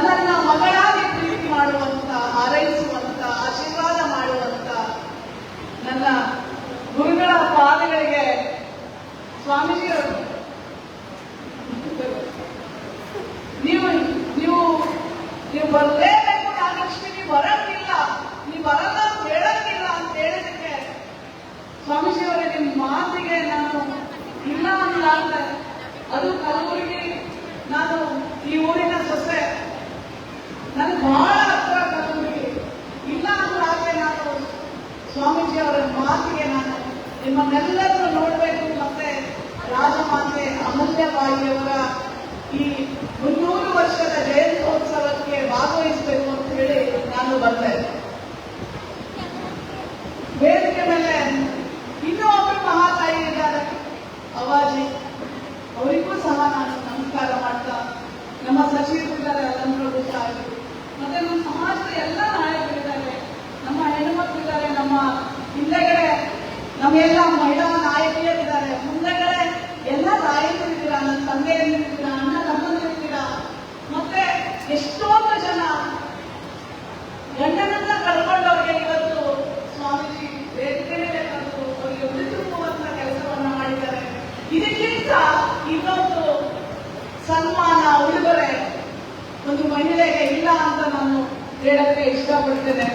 ನನ್ನ ಮಗಳ ನಿಮ್ಮನ್ನೆಲ್ಲರೂ ನೋಡಬೇಕು ಮತ್ತೆ ರಾಜಮಾತೆ ಅಮೂಲ್ಯಬಾಯಿಯವರ ಈ ಮುನ್ನೂರು ವರ್ಷದ ಜಯಂತ್ಯೋತ್ಸವಕ್ಕೆ ಭಾಗವಹಿಸಬೇಕು ಅಂತ ಹೇಳಿ ನಾನು ಬಂದೆ. ವೇದಿಕೆ ಮೇಲೆ ಇನ್ನೂ ಮಹಾತಾಯಿ ಇದ್ದಾರೆ. ಅವಾಜಿ. ಅವರಿಗೂ ಸಹ ನಾನು ನಮಸ್ಕಾರ ಮಾಡ್ತಾ, ನಮ್ಮ ಸಚಿವರಿದ್ದಾರೆ ಅಲ್ಲಂದ್ರು ಗೊತ್ತಾಗಿ ಮತ್ತೆ ನಮ್ಮ ಸಮಾಜದ ಎಲ್ಲ ನಾಯಕರಿದ್ದಾರೆ. ನಮ್ಮ ಹೆಣ್ಣುಮಕ್ಕಳಿದ್ದಾರೆ ನಮ್ಮ ಹಿಂದೆಗಡೆ ನಮಗೆಲ್ಲ ಮಹಿಳಾ ನಾಯಕಿಯರಿದ್ದಾರೆ ಮುಂದೆಗಡೆ ಎಲ್ಲ ನಾಯಕರಿದ್ದೀರಾ ನನ್ನ ತಂದೆಯನ್ನು ಇದ್ದೀರಾ? ಅಣ್ಣ ತಮ್ಮಂದಿರಿದ್ದೀರಾ ಮತ್ತೆ ಎಷ್ಟೊಂದು ಜನ ಗಂಡನನ್ನ ಕಳ್ಕೊಂಡವ್ರಿಗೆ ಇವತ್ತು ಸ್ವಾಮೀಜಿ ವೇದಿಕೆ ಮೇಲೆ ಬಂದು ಅವರಿಗೆ ಒಂದು ತುಂಬುವಂತ ಕೆಲಸವನ್ನ ಮಾಡಿದ್ದಾರೆ. ಇದಕ್ಕಿಂತ ಇವತ್ತು ಸನ್ಮಾನ, ಉಡುಗೊರೆ ಒಂದು ಮಹಿಳೆಗೆ ಇಲ್ಲ ಅಂತ ನಾನು ಹೇಳಕ್ಕೆ ಇಷ್ಟಪಡ್ತೇನೆ.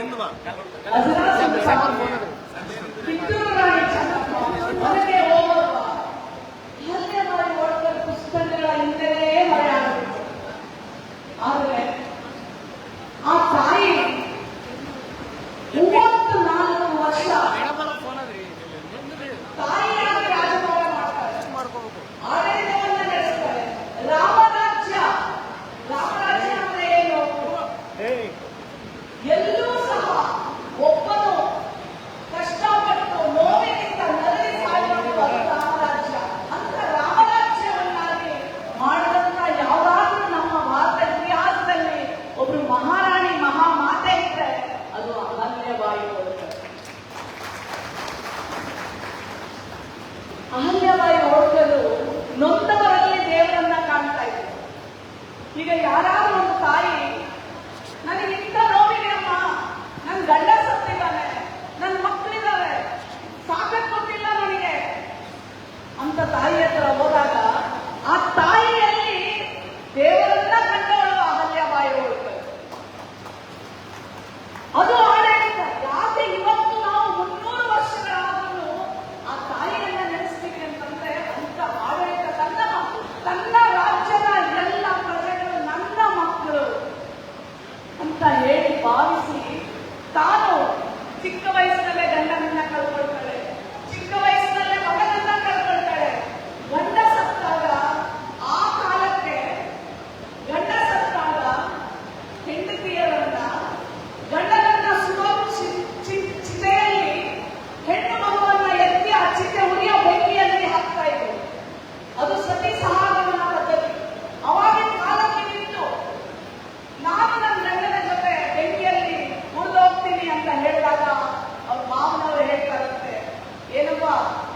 എന്നിവ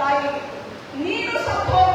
tayo. Nino sa po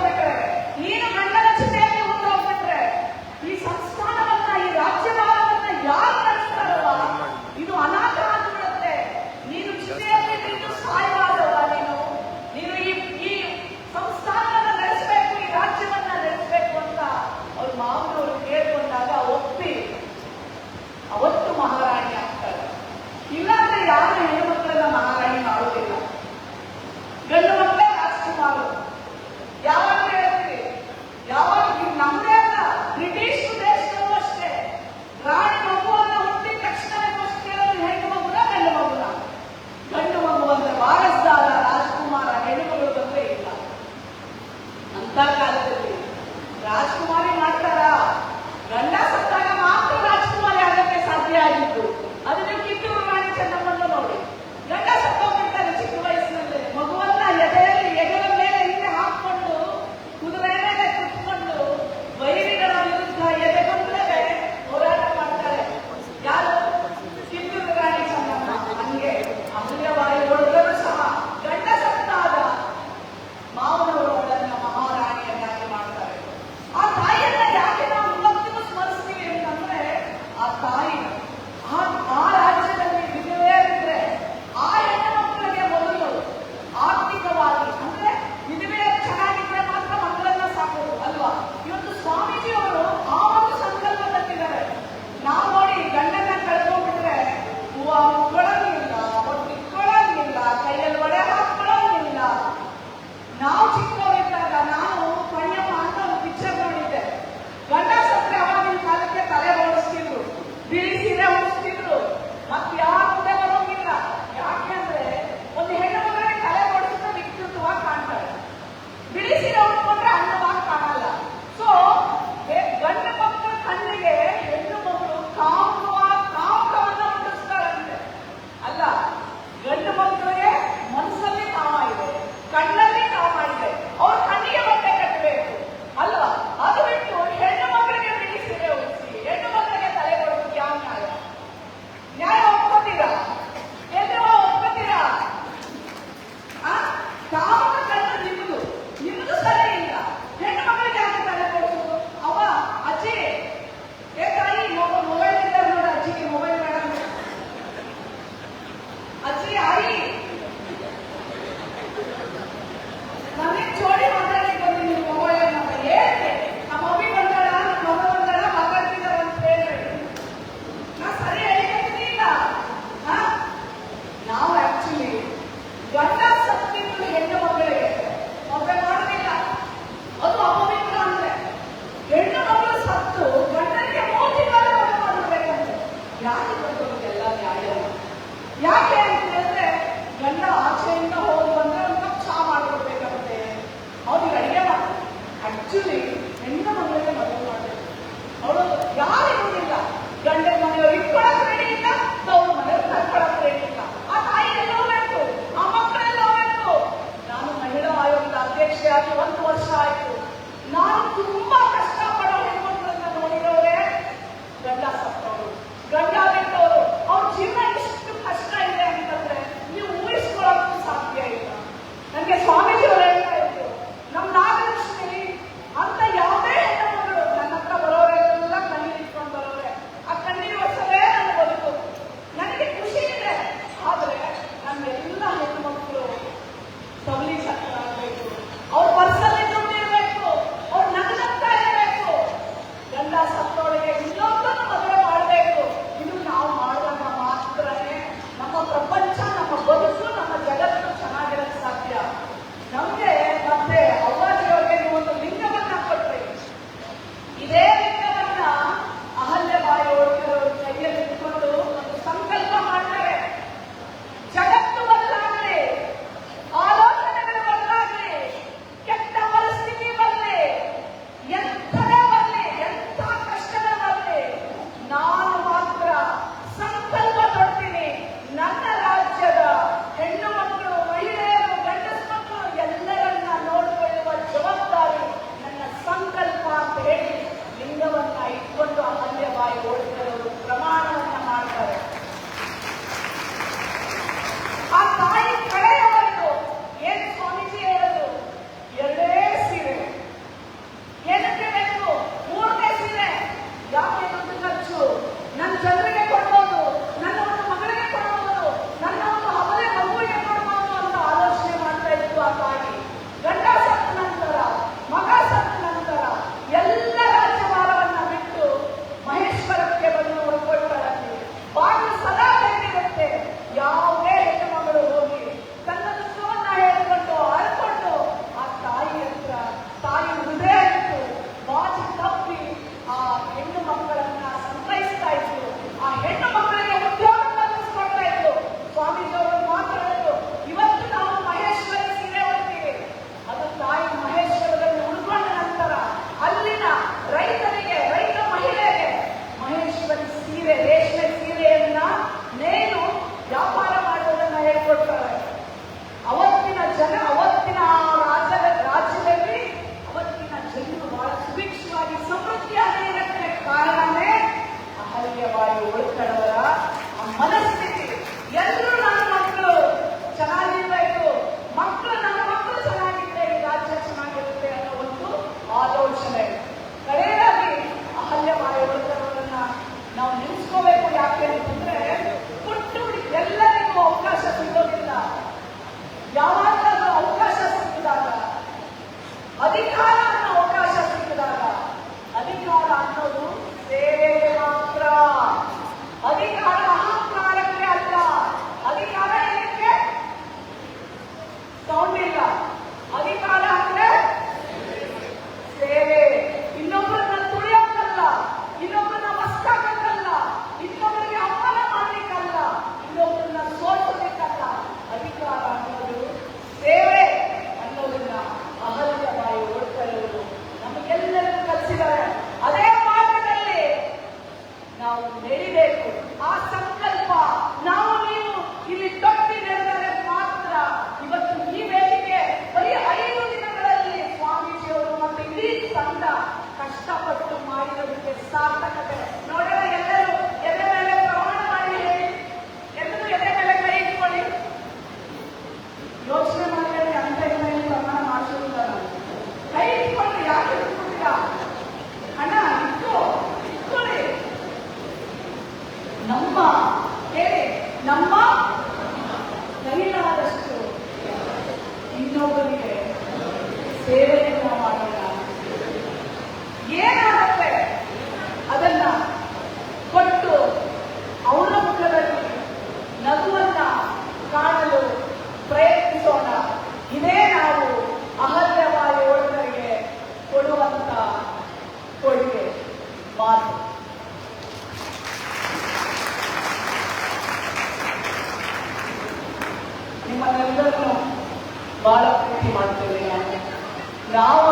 ಸೇವೆ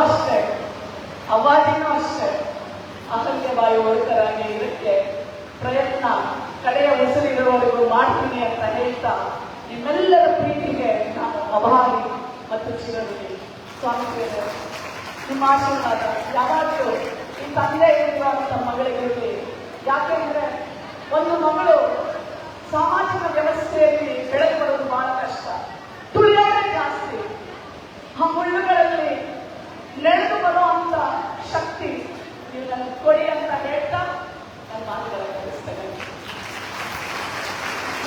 ಅಷ್ಟೇ ಅವಾಜಿನೂ ಅಷ್ಟೇ ಅಹಲ್ಯವಾಯು ಒಳಿತರಾಗಿ ಇದಕ್ಕೆ ಪ್ರಯತ್ನ, ಕಡೆಯ ಉಸಿರಿರುವವರೆಗೂ ಮಾಡ್ತೀನಿ ಅಂತ ಹೇಳ್ತಾ ನಿಮ್ಮೆಲ್ಲರ ಪ್ರೀತಿಗೆ ನಾನು ಅಭಾರಿ ಮತ್ತು ಚಿರಋಣಿ. ಸ್ವಾಮಿ ನಿಮ್ಮ ಆಶೀರ್ವಾದ ಯಾವಾಗಲೂ ಈ ತಂದೆ ಇರುವಂತ ಮಗಳಿಗಿರಲಿ ಯಾಕೆಂದ್ರೆ ಒಂದು ಮಗಳು ಸಾಮಾಜಿಕ ವ್ಯವಸ್ಥೆಯಲ್ಲಿ ಬೆಳೆದು ಬರೋದು ಬಹಳ ಕಷ್ಟ. ತುಳಿಯೋದೇ ಜಾಸ್ತಿ. ಆ ಮುಳ್ಳುಗಳಲ್ಲಿ ನಡೆದು ಅಂತ ಶಕ್ತಿ ನೀವು ನನಗೆ ಕೊಡಿ ಅಂತ ಹೇಳ್ತಾ ನನ್ನ ಮಾತುಗಳನ್ನು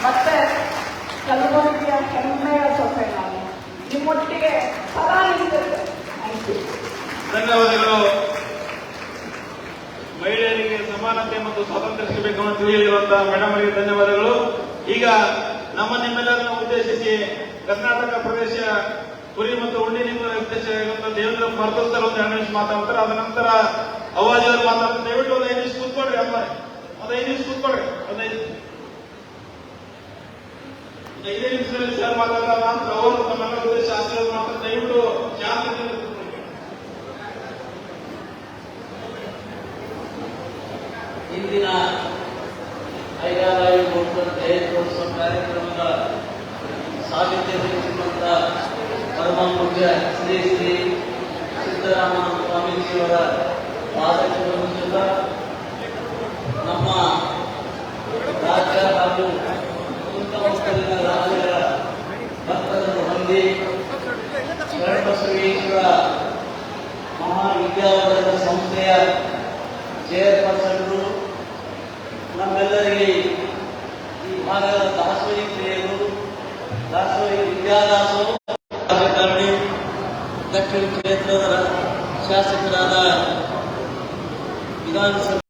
ಮತ್ತೆ ಕಲಬುರಗಿಯ ಹೆಮ್ಮೆಯ ಸೊಸೆ ನಾನು ನಿಮ್ಮೊಟ್ಟಿಗೆ ಸದಾ ಧನ್ಯವಾದಗಳು. ಮಹಿಳೆಯರಿಗೆ ಸಮಾನತೆ ಮತ್ತು ಸ್ವಾತಂತ್ರ್ಯ ಸಿಗಬೇಕು ಅಂತ ಹೇಳಿರುವಂತಹ ಮೇಡಮ್ ಅವರಿಗೆ ಧನ್ಯವಾದಗಳು. ಈಗ ನಮ್ಮ ನಿಮ್ಮೆಲ್ಲರನ್ನು ಉದ್ದೇಶಿಸಿ ಕರ್ನಾಟಕ ಪ್ರದೇಶ ಕುರಿ ಮತ್ತು ಉಂಡಿ ಉದ್ದೇಶ ದೇವೇಂದ್ರ ಮರ್ತೋತ್ತರ ಒಂದು ಎರಡು ನಿಮಿಷ ಮಾತಾಡ್ತಾರೆ ಅದ ನಂತರ ಅವಾಜ್ ಅವರು ಮಾತಾಡ್ತಾರೆ ದಯವಿಟ್ಟು ಒಂದು ಐದು ನಿಮಿಷ ಕೂತ್ಕೊಡ್ರಿ ಅಮ್ಮ ಒಂದು ಐದು ನಿಮಿಷ ಕೂತ್ಕೊಡ್ರಿ ಒಂದು ಐದು ಒಂದು ಐದೇ ನಿಮಿಷದಲ್ಲಿ ಸರ್ ಮಾತಾಡ್ತಾರೆ ನಂತರ ಅವರು ತಮ್ಮೆಲ್ಲ ಉದ್ದೇಶ ಆಶೀರ್ವಾದ ಮಾಡ್ತಾರೆ ದಯವಿಟ್ಟು ಶಾಂತಿಯಿಂದ ಕೂತ್ಕೊಳ್ಳಿ. ಇಂದಿನ ಐದಾರು ವರ್ಷ ಜಯಂತ್ಯೋತ್ಸವ ಕಾರ್ಯಕ್ರಮದ ಸಾಹಿತ್ಯ ವಹಿಸಿರುವಂತ ಪರಮ ಪೂಜ್ಯ ಶ್ರೀ ಶ್ರೀ ಸಿದ್ದರಾಮ ಸ್ವಾಮೀಜಿಯವರ ಪಾದಕವನ್ನು